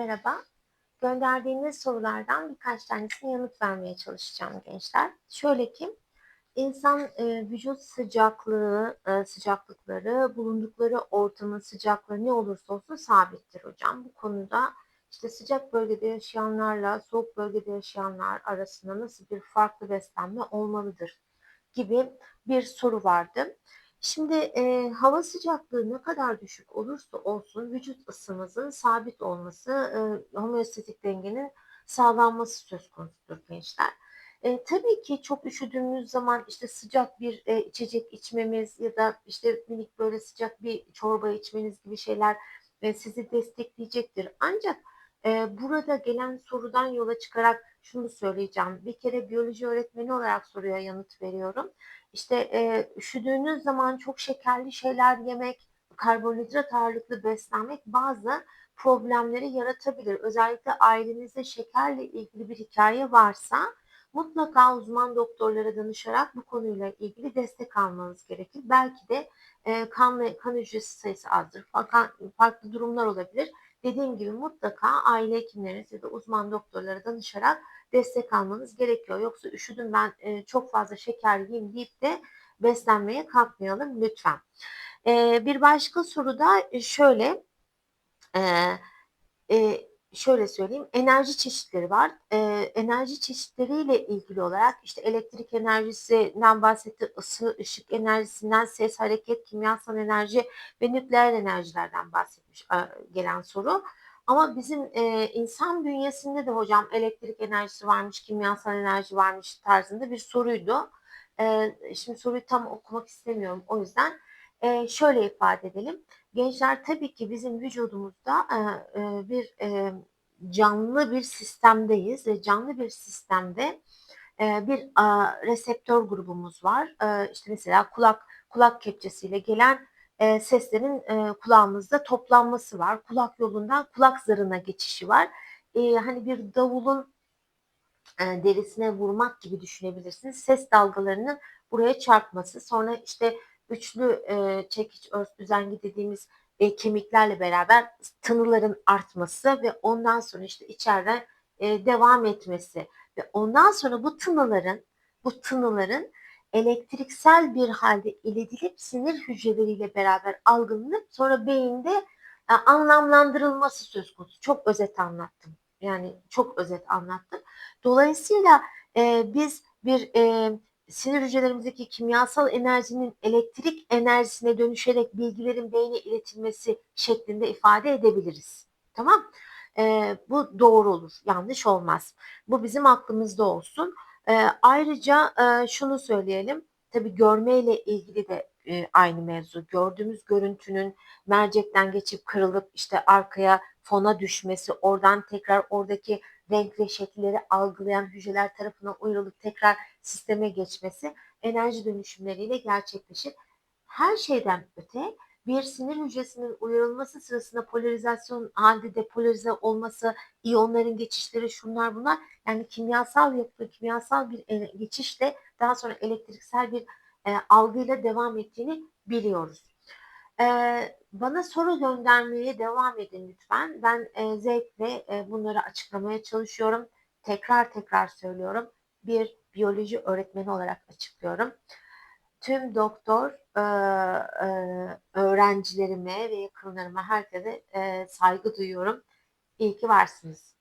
Merhaba. Gönderdiğiniz sorulardan birkaç tanesine yanıt vermeye çalışacağım gençler. Şöyle ki, insan e, vücut sıcaklığı, e, sıcaklıkları, bulundukları ortamın sıcaklığı ne olursa olsun sabittir hocam. Bu konuda işte sıcak bölgede yaşayanlarla soğuk bölgede yaşayanlar arasında nasıl bir farklı beslenme olmalıdır gibi bir soru vardı. Şimdi e, hava sıcaklığı ne kadar düşük olursa olsun vücut ısımızın sabit olması, e, homeostatik dengenin sağlanması söz konusudur gençler. E, tabii ki çok üşüdüğümüz zaman işte sıcak bir e, içecek içmemiz ya da işte minik böyle sıcak bir çorba içmeniz gibi şeyler e, sizi destekleyecektir. Ancak e, burada gelen sorudan yola çıkarak şunu söyleyeceğim. Bir kere biyoloji öğretmeni olarak soruya yanıt veriyorum. İşte e, üşüdüğünüz zaman çok şekerli şeyler yemek, karbonhidrat ağırlıklı beslenmek bazı problemleri yaratabilir. Özellikle ailenizde şekerle ilgili bir hikaye varsa mutlaka uzman doktorlara danışarak bu konuyla ilgili destek almanız gerekir. Belki de e, kan, kan hücresi sayısı azdır. Fakat farklı durumlar olabilir. Dediğim gibi mutlaka aile hekimleriniz ya da uzman doktorlara danışarak destek almanız gerekiyor. Yoksa üşüdüm ben e, çok fazla şeker yiyeyim deyip de beslenmeye kalkmayalım lütfen. E, bir başka soru da şöyle. E, e, şöyle söyleyeyim enerji çeşitleri var. E, enerji çeşitleriyle ilgili olarak işte elektrik enerjisinden bahsetti, ısı, ışık enerjisinden ses, hareket, kimyasal enerji ve nükleer enerjilerden bahsetmiş e, gelen soru. Ama bizim e, insan bünyesinde de hocam elektrik enerjisi varmış, kimyasal enerji varmış tarzında bir soruydu. E, şimdi soruyu tam okumak istemiyorum. O yüzden e, şöyle ifade edelim. Gençler tabii ki bizim vücudumuzda e, e, bir e, canlı bir sistemdeyiz ve canlı bir sistemde e, bir a, reseptör grubumuz var. E, işte mesela kulak kulak kepçesiyle gelen e, seslerin e, kulağımızda toplanması var. Kulak yolundan kulak zarına geçişi var. E, hani bir davulun e, derisine vurmak gibi düşünebilirsiniz. Ses dalgalarının buraya çarpması. Sonra işte üçlü e, çekiç örs düzengi dediğimiz e, kemiklerle beraber tınıların artması ve ondan sonra işte içeriden e, devam etmesi ve ondan sonra bu tınıların bu tınıların elektriksel bir halde iletilip sinir hücreleriyle beraber algılanıp sonra beyinde e, anlamlandırılması söz konusu. Çok özet anlattım. Yani çok özet anlattım. Dolayısıyla e, biz bir e, sinir hücrelerimizdeki kimyasal enerjinin elektrik enerjisine dönüşerek bilgilerin beyne iletilmesi şeklinde ifade edebiliriz. Tamam? E, bu doğru olur, yanlış olmaz. Bu bizim aklımızda olsun. E, ayrıca e, şunu söyleyelim. Tabii görmeyle ilgili de e, aynı mevzu. Gördüğümüz görüntünün mercekten geçip kırılıp işte arkaya fona düşmesi, oradan tekrar oradaki renk ve şekilleri algılayan hücreler tarafından uyarılıp tekrar sisteme geçmesi enerji dönüşümleriyle gerçekleşir. Her şeyden öte bir sinir hücresinin uyarılması sırasında polarizasyon halde depolarize olması, iyonların geçişleri şunlar bunlar yani kimyasal yapı, kimyasal bir geçişle daha sonra elektriksel bir e, algıyla devam ettiğini biliyoruz. Bana soru göndermeye devam edin lütfen. Ben e, zevkle e, bunları açıklamaya çalışıyorum. Tekrar tekrar söylüyorum. Bir biyoloji öğretmeni olarak açıklıyorum. Tüm doktor e, e, öğrencilerime ve yakınlarıma herkese e, saygı duyuyorum. İyi ki varsınız.